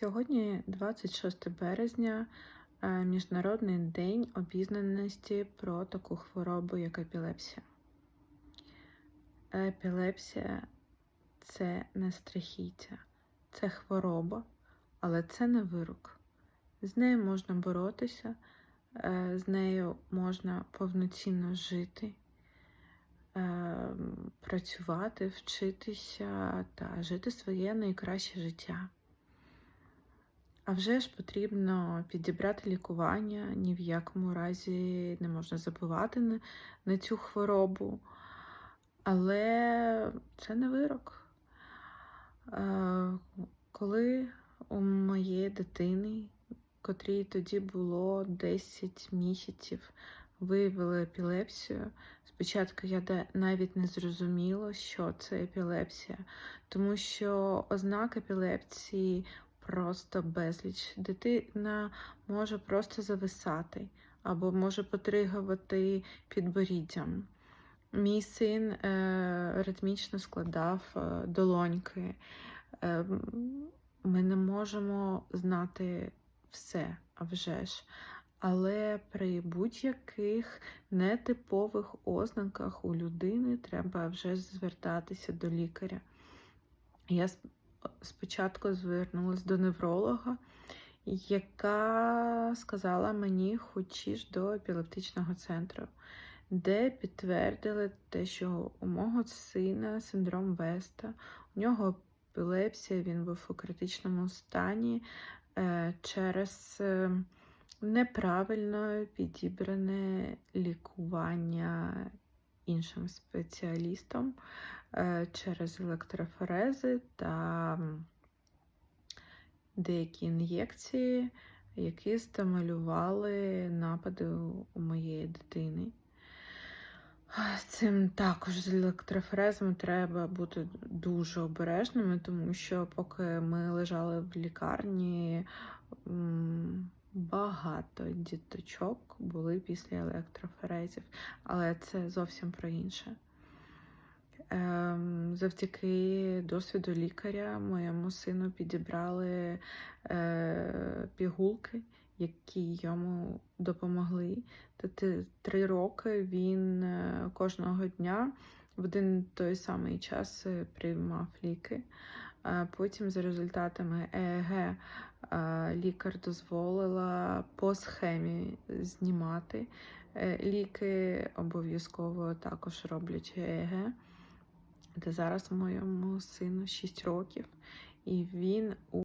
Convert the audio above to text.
Сьогодні 26 березня, е, Міжнародний день обізнаності про таку хворобу, як епілепсія. Епілепсія це не страхіття, це хвороба, але це не вирок. З нею можна боротися, е, з нею можна повноцінно жити, е, працювати, вчитися та жити своє найкраще життя. А вже ж потрібно підібрати лікування, ні в якому разі не можна забувати на, на цю хворобу. Але це не вирок. Е, Коли у моєї дитини, котрій тоді було 10 місяців, виявили епілепсію, спочатку я навіть не зрозуміла, що це епілепсія, тому що ознак епілепсії просто безліч. Дитина може просто зависати або може потригувати підборіддям. Мій син е, ритмічно складав е, долоньки. Е, ми не можемо знати все, а вже ж. Але при будь-яких нетипових ознаках у людини треба вже звертатися до лікаря. Я спочатку звернулася до невролога, яка сказала мені хочеш до епілептичного центру, де підтвердили те, що у мого сина синдром Веста, у нього епілепсія, він був у критичному стані е, через е, неправильно підібране лікування іншим спеціалістом е, через електрофорези та деякі ін'єкції, які стимулювали напади у моєї дитини. З цим також з електрофорезами треба бути дуже обережними, тому що поки ми лежали в лікарні, багато діточок були після електрофорезів, але це зовсім про інше. Ем, Завдяки досвіду лікаря моєму сину підібрали е, пігулки, які йому допомогли. Три роки він е, кожного дня в один той самий час е, приймав ліки. Потім, за результатами ЕЕГ, лікар дозволила по схемі знімати е, ліки, обов'язково також роблять ЕЕГ. Де зараз моєму сину 6 років, і він у